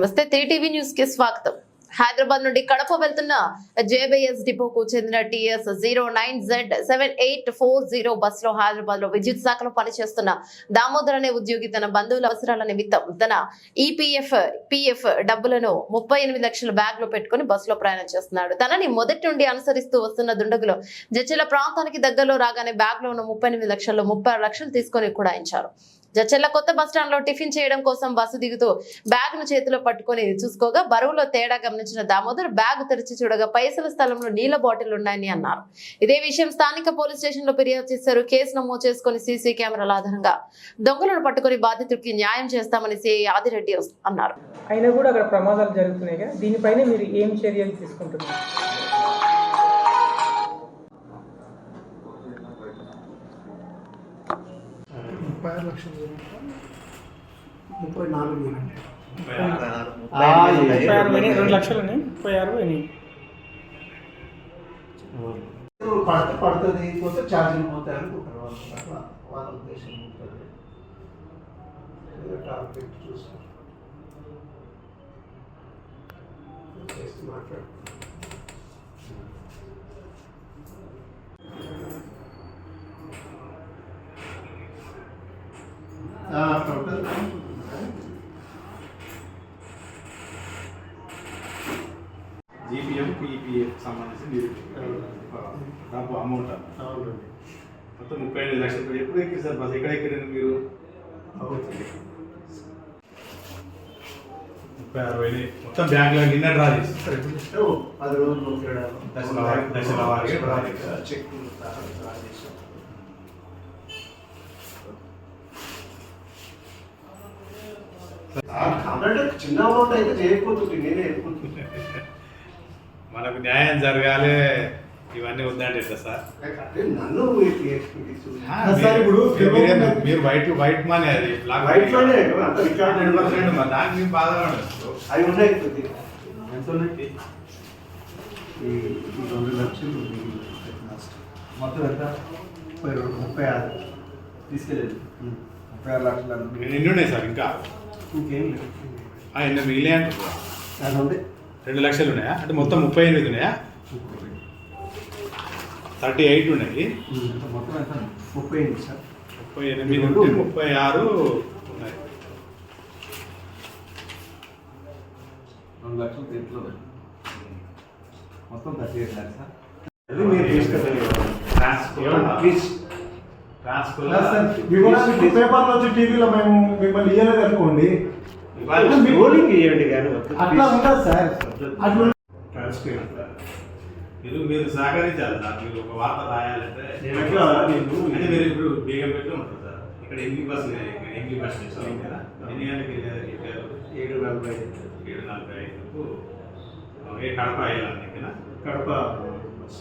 నమస్తే టీవీ న్యూస్కి స్వాగతం. హైదరాబాద్ నుండి కడప వెళ్తున్న జేబీఎస్ డిపోకు చెందిన TS zero nine Z seven eight four zero బస్లో హైదరాబాద్లో విద్యుత్ శాఖలో పనిచేస్తున్న దామోదర్ అనే ఉద్యోగి తన బంధువుల అవసరాల నిమిత్తం తన ఈపీఎఫ్ పిఎఫ్ డబ్బులను ముప్పై ఎనిమిది లక్షల బ్యాగ్లో పెట్టుకుని బస్సులో ప్రయాణం చేస్తున్నాడు. తనని మొదటి నుండి అనుసరిస్తూ వస్తున్న దుండగులు జడ్చెల ప్రాంతానికి దగ్గరలో రాగానే బ్యాగ్లో ఉన్న ముప్పై ఎనిమిది లక్షల్లో ముప్పై ఆరు లక్షలు తీసుకొని కుడాయించారు జడ్చెల్ల కొత్త బస్ స్టాండ్లో టిఫిన్ చేయడం కోసం బస్సు దిగుతూ బ్యాగ్ను చేతిలో పట్టుకొని చూసుకోగా బరువులో తేడా గమనించిన దామోదర్ బ్యాగ్ తెరిచి చూడగా పైసల స్థలంలో నీళ్ళ బాటిల్ ఉన్నాయని అన్నారు. ఇదే విషయం స్థానిక పోలీస్ స్టేషన్లో ఫిర్యాదు చేశారు. కేసు నమోదు చేసుకుని సీసీ కెమెరాల ఆధారంగా దొంగలను పట్టుకొని బాధితుడికి న్యాయం చేస్తామని సిఐ ఆదిరెడ్డి అన్నారు. అయినా కూడా అక్కడ ప్రమాదాలు జరుగుతున్నాయి దీనిపైన మీరు ఏం చర్యలు తీసుకుంటున్నారు? ముప్పై ఆరు లక్షలు ముప్పై నాలుగు. ముప్పై ఆరు. రెండు ముప్పై ఆరు పడితే పడుతుంది పోతే ఛార్జీలు పోతాయి అనుకుంటారు వాళ్ళు. అట్లా వాళ్ళ ఉద్దేశం ఉంటుంది. టార్గెట్ చూస్తారు. చేసి అట్లా ఉంటుంది జీపీఎం పీపీఎఫ్ సంబంధించి మీరు డబ్బు అమౌంట్ అవునండి. మొత్తం ముప్పై ఐదు లక్షల రూపాయలు ఎప్పుడు ఎక్కింది సార్ బస్? ఎక్కడ ఎక్కిరండి మీరు? అవుతుంది ముప్పై ఆరు వేలు. మొత్తం బ్యాంక్లో నిన్న డ్రా చేసి ఓ, పది రోజులు. దశల వారీ- దశల వారీగా డ్రా చేశారు. కర్ణాటక చిన్న అమౌంట్ అయితే చేయకపోతుంది నేనే మనకు న్యాయం జరగాలి. ఇవన్నీ వద్దంటే ఎట్లా సార్? అంటే నన్ను సార్, ఇప్పుడు మీరు- వైట్ వైట్ మనీ అది. వైట్లోనే అంత రికార్డ్ పర్సెంట్ మరి. దానికి మేము బాధపడదు అవి ఉన్నాయి. ఎంత ఉన్నాయి? రెండు లక్షలు. మొత్తం ఎంత? ముప్పై ముప్పై ఆరు. తీసుకెళ్ళేది ఉం. ముప్పై ఆరు లక్షలు ఎన్ని ఉన్నాయి సార్ ఇంకా? ఇంకేం లేదు ఆ, ఎన్ని మిగిలే రెండు లక్షలు ఉన్నాయా? అంటే మొత్తం ముప్పై ఎనిమిది ఉన్నాయా? థర్టీ ఎయిట్ ఉన్నాయి. ఉం. మొత్తం ఎంత? ముప్పై ఎనిమిది సార్. ముప్పై ఎనిమిది ఉంటే ముప్పై ఆరు ఉన్నాయి. రెండు లక్షలు దీంట్లో మొత్తం థర్టీ ఎయిట్ ల్యాక్స్ అది మీరు తీసుకెళ్ళగలరు పేపర్లో వచ్చి టీవీలో మేము మిమ్మల్ని ఇయ్యలేదు అనుకోండి. అట్లా సార్ మీరు మీరు సహకరించాలి సార్ మీరు ఒక వార్త రాయాలంటే అంటే మీరు ఇప్పుడు బేగం పెట్టి ఉంటుంది సార్ ఇక్కడ ఎంగి బస్ ఎంగి బస్ స్టేషన్ కదా. ఎన్ని గంటలకి వెళ్ళారు? వెళ్ళారు? ఏడు నలభై ఏడు నలభై ఐదుకు ఏ కడప వెళ్ళాలి కడప.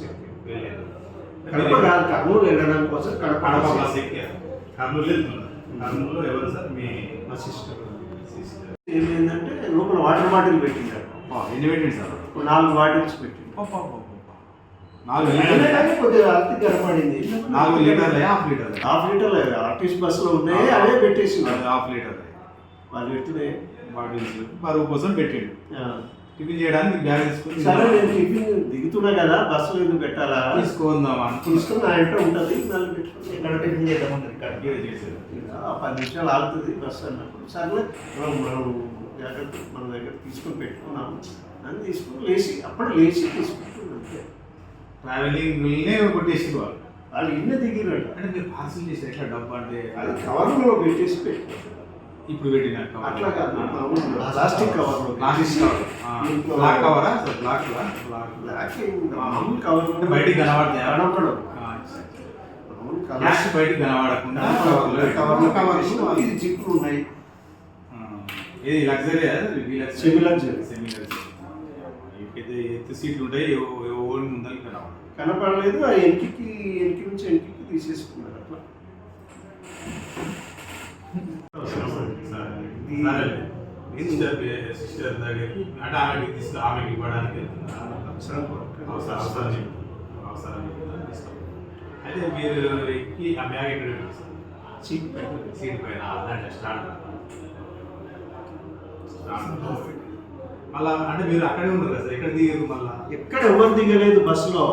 ఎక్కి. కడప కాదు కర్నూలు వెళ్ళడం కోసం కడప కర్నూలు కర్నూలులో ఎవరు సార్? మీ మా సిస్టర్ సిస్టర్ ఏమైందంటే లోపల వాటర్ బాటిల్ పెట్టింటారు ఎన్ని పెట్టింది సార్? నాలుగు బాటిల్స్ పెట్టింది నాలుగు లీటర్లు. లీటర్లు హాఫ్ లీటర్ హాఫ్ లీటర్ లేదు ఆర్టీసీ బస్సులో ఉన్నాయి అవే పెట్టేసి హాఫ్ లీటర్ వాళ్ళు పెట్టున్నాయి బాటిల్స్ బరువు కోసం పెట్టిండు. టిఫిన్ చేయడానికి బ్యాగ్ తీసుకుని సరే నేను టిఫిన్ దిగుతున్నా కదా బస్సులో ఎందుకు పెట్టాలా? తీసుకుందాం అనుకున్నా. తీసుకుని నా ఇంట్లో ఉంటుంది మళ్ళీ పెట్టుకుని ఎక్కడ టిఫిన్ చేద్దామంటారు ఇక్కడ? ఇదే చేసేది. పది నిమిషాలు ఆగుతుంది బస్సు అన్నప్పుడు. సర్లే మనం మనం జాగ్రత్త మన దగ్గర తీసుకుని పెట్టుకున్నాము. అని తీసుకుని లేచి అప్పుడు లేచి తీసుకుంటున్నాం అంతే. ట్రావెలింగ్ కొట్టేసి వాళ్ళు. వాళ్ళు ఇన్న దిగిరట అంటే. మీరు పార్సల్ చేసి ఎట్లా డబ్బు అంటే అది కవర్లో పెట్టేసి పెట్టుకుంటారు ఇప్పుడు పెట్టిన అట్లా కాదు ప్లాస్టిక్ కవర్ ఇంట్లో- బ్లాక్ కవరా బ్లాక్ బ్లాక్ బ్లాక్ మామూలు కవర్ బయటికి కనబడతాయా? కనపడవు గ్యాస్ కవర్ బయటికి కనబడకుండా కవర్లో కవర్లో ఇది జిప్పులు ఉన్నాయి. ఇది luxury Semi luxury. Semi luxury అయితే ఎత్తు సీట్లు ఉంటాయి ఓన్ ముందరికి కనబడదు కనపడలేదు ఆ ఎంకికి ఎంకి నుంచి ఎంకికి తీసేసుకున్నారు అట్లా. సిస్టర్ సిస్టర్ దగ్గరికి అంటే ఆమెకి తీసుకు ఆమెకి ఇవ్వడానికి అవసరం. అవసరం అయితే మీరు ఎక్కి ఆ బ్యాగ్ ఎక్కడ? సీట్ పెట్టలేదు సీట్ పైన. దాంట్లో స్టాండ్. మళ్ళా అంటే మీరు అక్కడే ఉన్నారు కదా సార్? ఎక్కడ దిగారు మళ్ళా? ఎక్కడ ఎవరు దిగలేదు బస్సులో.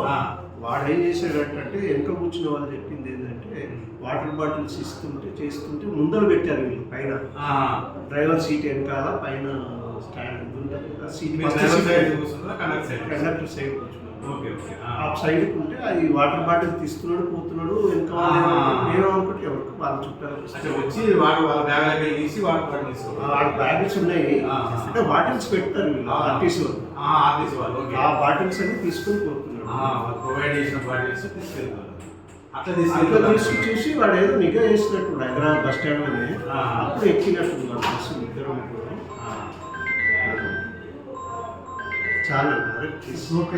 వాడు ఏం చేశాడంటే వెనక కూర్చున్న వాళ్ళు చెప్పింది ఏంటంటే వాటర్ బాటిల్స్ ఇస్తుంటే చేస్తుంటే ముందర పెట్టారు వీళ్ళు పైన. డ్రైవర్ సీట్ వెనకాల పైన స్టాండ్ ఉంటుంది సీట్ కండక్టర్ సైడ్ ఆ. సైడ్ ఉంటే అది వాటర్ బాటిల్ తీస్తున్నాడు పోతున్నాడు వెనక వాళ్ళు నేను అనుకుంటే ఎవరికి వాళ్ళ చుట్టాలు వచ్చి వాడు వాళ్ళ బ్యాగ్ వెళ్ళి తీసి వాడు తీసుకోవాలి. ఆ బ్యాగెస్ ఉన్నాయి. అంటే బాటిల్స్ పెడతారు వీళ్ళు ఆ. ఆర్టీసీ వాళ్ళు. వాళ్ళు ఆ బాటిల్స్ అన్ని తీసుకొని వాళ్ళు ప్రొవైడ్ చేసిన బాటిల్స్ అట్లా అట్లా తీసుకు చూసి వాడు ఏదో నిఘా వేసినట్టు హైదరాబాద్ బస్ స్టాండ్లోనే. అప్పుడు ఎక్కినట్టున్నారు బస్సు ఇద్దరు. ఆ. చాలా.